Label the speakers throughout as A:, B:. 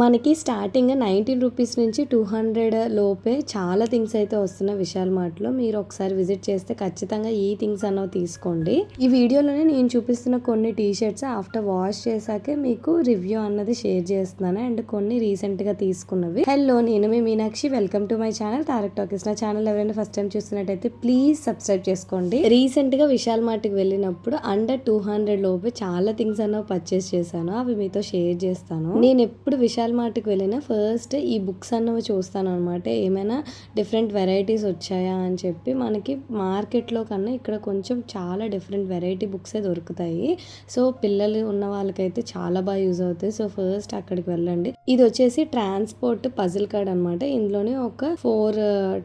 A: మనకి starting nineteen rupees నుంచి two hundred లోపే చాలా థింగ్స్ అయితే వస్తున్నాయి విశాల్ మార్ట్లో. మీరు ఒకసారి విజిట్ చేస్తే ఖచ్చితంగా ఈ థింగ్స్ అన్నవి తీసుకోండి. ఈ వీడియోలోనే నేను చూపిస్తున్న కొన్ని టీ షర్ట్స్ ఆఫ్టర్ వాష్ చేశాకే మీకు రివ్యూ అన్నది షేర్ చేస్తున్నాను. అండ్ కొన్ని రీసెంట్గా తీసుకున్నవి. హలో నేను మీ Meenakshi. Welcome to my channel Tarak talkies నా ఛానల్ ఎవరైనా ఫస్ట్ టైం చూస్తున్నట్టయితే ప్లీజ్ సబ్స్క్రైబ్ చేసుకోండి. రీసెంట్గా విశాల్ మార్ట్కి వెళ్ళినప్పుడు అండర్ టూ హండ్రెడ్ లోపే చాలా థింగ్స్ అన్నవి పర్చేస్ చేశాను. అవి మీతో షేర్ చేస్తాను. నేను ఎప్పుడు విశాల్ మార్ట్కి వెళ్ళిన ఫస్ట్ ఈ బుక్స్ అన్నవి చూస్తాను అనమాట ఏమైనా డిఫరెంట్ వెరైటీస్ వచ్చాయా అని చెప్పి మనకి మార్కెట్లో కన్నా ఇక్కడ కొంచెం చాలా డిఫరెంట్ వెరైటీ బుక్సే దొరుకుతాయి. సో పిల్లలు ఉన్న వాళ్ళకైతే చాలా బాగా యూజ్ అవుతాయి. సో ఫస్ట్ అక్కడికి వెళ్ళండి. ఇది వచ్చేసి ట్రాన్స్పోర్ట్ పజిల్ కార్డ్ అనమాట ఇందులోనే ఒక ఫోర్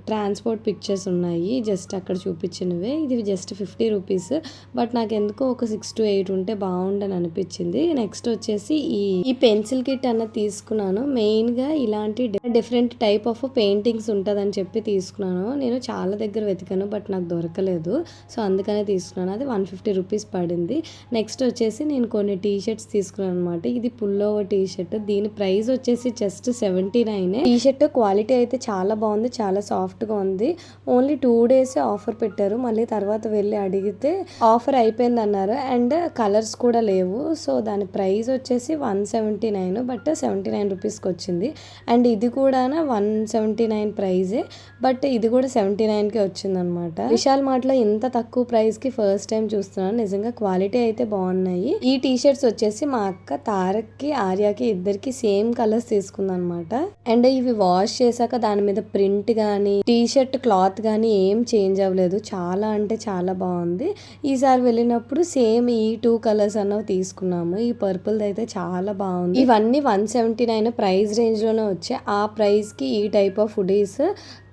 A: ట్రాన్స్పోర్ట్ పిక్చర్స్ ఉన్నాయి. జస్ట్ అక్కడ చూపించినవే. ఇది జస్ట్ ఫిఫ్టీ రూపీస్ బట్ నాకు ఎందుకో ఒక సిక్స్ టు ఎయిట్ ఉంటే బాగుండని అనిపించింది. నెక్స్ట్ వచ్చేసి ఈ ఈ పెన్సిల్ కిట్ అన్న తీసుకున్నాను. మెయిన్గా ఇలాంటి డిఫరెంట్ టైప్ ఆఫ్ పెయింటింగ్స్ ఉంటుందని చెప్పి తీసుకున్నాను. నేను చాలా దగ్గర వెతికాను బట్ నాకు దొరకలేదు. సో అందుకనే తీసుకున్నాను. అది వన్ ఫిఫ్టీ రూపీస్ పడింది. నెక్స్ట్ వచ్చేసి నేను కొన్ని టీ షర్ట్స్ తీసుకున్నాను అనమాట ఇది పుల్ ఓవర్ టీ షర్ట్ దీని ప్రైస్ వచ్చేసి just seventy nine. T shirt quality అయితే చాలా బాగుంది చాలా సాఫ్ట్గా ఉంది. ఓన్లీ టూ డేస్ ఆఫర్ పెట్టారు. మళ్ళీ తర్వాత వెళ్ళి అడిగితే ఆఫర్ అయిపోయింది అన్నారు అండ్ కలర్స్ కూడా లేవు. సో దాని ప్రైస్ వచ్చేసి one seventy nine but seventy nine రూపీస్కి వచ్చింది అండ్ ఇది కూడా వన్ సెవెంటీ నైన్ ప్రైజే. బట్ ఇది కూడా సెవెంటీ నైన్కే వచ్చిందనమాట. విశాల్ మార్ట్లో ఇంత తక్కువ ప్రైస్కి ఫస్ట్ టైం చూస్తున్నాను. నిజంగా క్వాలిటీ అయితే బాగున్నాయి. ఈ టీ షర్ట్స్ వచ్చేసి మా అక్క తారక్కి ఆర్యాకి ఇద్దరికి సేమ్ కలర్స్ తీసుకుందనమాట. అండ్ ఇవి వాష్ చేశాక దాని మీద ప్రింట్ కానీ టీ షర్ట్ క్లాత్ కానీ ఏం చేంజ్ అవ్వలేదు. చాలా అంటే చాలా బాగుంది. ఈసారి వెళ్ళినప్పుడు సేమ్ ఈ టూ కలర్స్ అన్నవి తీసుకున్నాము. ఈ పర్పుల్ అయితే చాలా బాగుంది. ఇవన్నీ వన్ సెవెంటీ నైన్ ప్రైస్ రేంజ్లోనే వచ్చాయి ఆ ప్రైస్కి ఈ టైప్ ఆఫ్ ఫుడీస్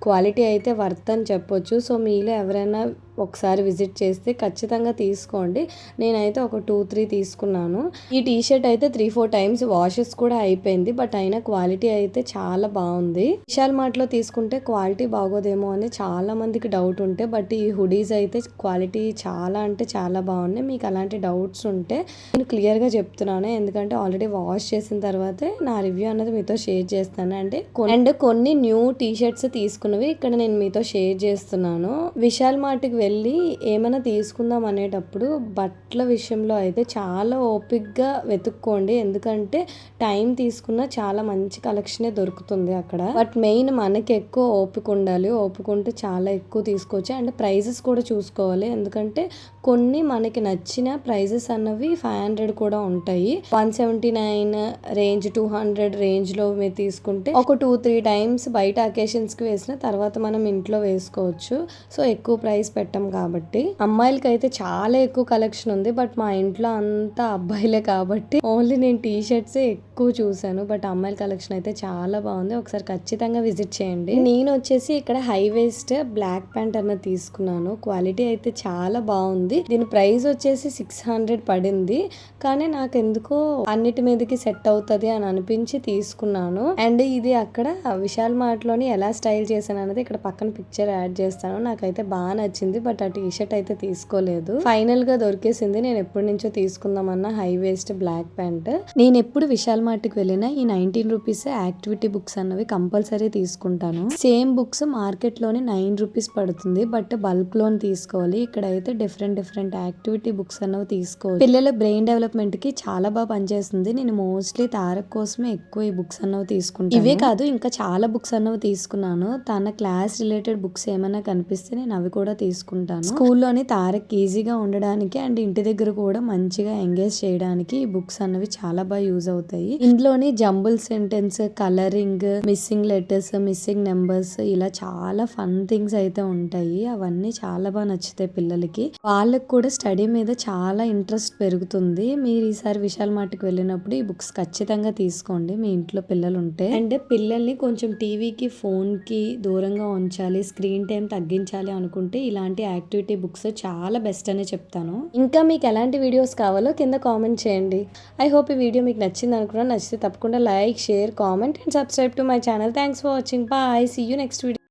A: క్వాలిటీ అయితే వర్త్ అని చెప్పొచ్చు. సో మీలో ఎవరైనా ఒకసారి విజిట్ చేస్తే ఖచ్చితంగా తీసుకోండి. నేనైతే ఒక టూ త్రీ తీసుకున్నాను. ఈ టీ షర్ట్ అయితే త్రీ ఫోర్ టైమ్స్ వాషెస్ కూడా అయిపోయింది. బట్ అయినా క్వాలిటీ అయితే చాలా బాగుంది. విశాల్ మార్ట్లో తీసుకుంటే క్వాలిటీ బాగోదేమో అని చాలా మందికి డౌట్ ఉంటే బట్ ఈ హుడీస్ అయితే క్వాలిటీ చాలా అంటే చాలా బాగున్నాయి. మీకు అలాంటి డౌట్స్ ఉంటే నేను క్లియర్గా చెప్తున్నాను. ఎందుకంటే ఆల్రెడీ వాష్ చేసిన తర్వాతే నా రివ్యూ అన్నది మీతో షేర్ చేస్తాను. అంటే అండ్ కొన్ని న్యూ టీ షర్ట్స్ తీసుకున్నవి ఇక్కడ నేను మీతో షేర్ చేస్తున్నాను. విశాల్ మార్ట్కి వెళ్ళి ఏమైనా తీసుకుందాం అనేటప్పుడు బట్టల విషయంలో అయితే చాలా ఓపిక్గా వెతుక్కోండి. ఎందుకంటే టైం తీసుకున్న చాలా మంచి కలెక్షనే దొరుకుతుంది అక్కడ. బట్ మెయిన్ మనకి ఎక్కువ ఓపిక ఉండాలి. ఓపిక ఉంటే చాలా ఎక్కువ తీసుకోవచ్చు. అండ్ ప్రైజెస్ కూడా చూసుకోవాలి. ఎందుకంటే కొన్ని మనకి నచ్చిన ప్రైజెస్ అన్నవి ఫైవ్ హండ్రెడ్ కూడా ఉంటాయి. One seventy nine range two hundred రేంజ్లో మీరు తీసుకుంటే ఒక టూ త్రీ టైమ్స్ బయట అకేషన్స్కి వేసిన తర్వాత మనం ఇంట్లో వేసుకోవచ్చు. సో ఎక్కువ ప్రైస్ పెట్టం కాబట్టి. అమ్మాయిలకి అయితే చాలా ఎక్కువ కలెక్షన్ ఉంది. బట్ మా ఇంట్లో అంతా అబ్బాయిలే కాబట్టి ఓన్లీ నేను టీ షర్ట్స్ ఎక్కువ చూసాను. బట్ అమ్మాయిల కలెక్షన్ అయితే చాలా బాగుంది. ఒకసారి ఖచ్చితంగా విజిట్ చేయండి. నేను వచ్చేసి ఇక్కడ హై వేస్ట్ బ్లాక్ ప్యాంట్ అన్న తీసుకున్నాను. క్వాలిటీ అయితే చాలా బాగుంది. దీని ప్రైస్ వచ్చేసి సిక్స్ హండ్రెడ్ పడింది. కానీ నాకు ఎందుకో అన్నిటి మీదకి సెట్ అవుతుంది అని అనిపించి తీసుకున్నాను. అండ్ ఇది అక్కడ విశాల్ మార్ట్లోని ఎలా స్టైల్ చేసి చేశాను అనేది ఇక్కడ పక్కన పిక్చర్ యాడ్ చేస్తాను. నాకైతే బాగా నచ్చింది బట్ ఆ టీషర్ట్ అయితే తీసుకోలేదు. ఫైనల్గా దొరికేసింది నేను ఎప్పటి నుంచో తీసుకుందామన్న హై వేస్ట్ బ్లాక్ ప్యాంట్ నేను ఎప్పుడు విశాల్ మార్ట్కి వెళ్ళినా ఈ నైన్టీన్ రూపీస్ యాక్టివిటీ బుక్స్ అన్నవి కంపల్సరీ తీసుకుంటాను. సేమ్ బుక్స్ మార్కెట్లోని నైన్ రూపీస్ పడుతుంది బట్ బల్క్ లోన్ తీసుకోవాలి. ఇక్కడ అయితే డిఫరెంట్ డిఫరెంట్ యాక్టివిటీ బుక్స్ అన్నవి తీసుకోవాలి పిల్లల బ్రెయిన్ డెవలప్మెంట్కి చాలా బాగా పనిచేస్తుంది. నేను మోస్ట్లీ తారక్ కోసమే ఎక్కువ ఈ బుక్స్ అన్నవి తీసుకుంటాను. ఇవే కాదు ఇంకా చాలా బుక్స్ అన్నవి తీసుకున్నాను. అన్న క్లాస్ రిలేటెడ్ బుక్స్ ఏమైనా కనిపిస్తే నేను అవి కూడా తీసుకుంటాను. స్కూల్లోని తారక్ ఈజీగా ఉండడానికి అండ్ ఇంటి దగ్గర కూడా మంచిగా ఎంగేజ్ చేయడానికి ఈ బుక్స్ అన్నవి చాలా బాగా యూజ్ అవుతాయి. ఇందులోని jumble sentence colouring missing letters missing numbers ఇలా చాలా ఫన్ థింగ్స్ అయితే ఉంటాయి. అవన్నీ చాలా బాగా నచ్చుతాయి పిల్లలకి. వాళ్ళకి కూడా స్టడీ మీద చాలా ఇంట్రెస్ట్ పెరుగుతుంది. మీరు ఈసారి విశాల్ మాటకి వెళ్ళినప్పుడు ఈ బుక్స్ ఖచ్చితంగా తీసుకోండి. మీ ఇంట్లో పిల్లలు ఉంటే. అండ్ పిల్లల్ని కొంచెం టీవీకి ఫోన్కి దూరంగా ఉంచాలి స్క్రీన్ టైం తగ్గించాలి అనుకుంటే ఇలాంటి యాక్టివిటీ బుక్స్ చాలా బెస్ట్ అనే చెప్తాను. ఇంకా మీకు ఎలాంటి వీడియోస్ కావాలో కింద కామెంట్ చేయండి. ఐ హోప్ ఈ వీడియో మీకు నచ్చింది అనుకున్నా నచ్చితే తప్పకుండా like share comment and subscribe to my channel. Thanks for watching. Bye. See you next video.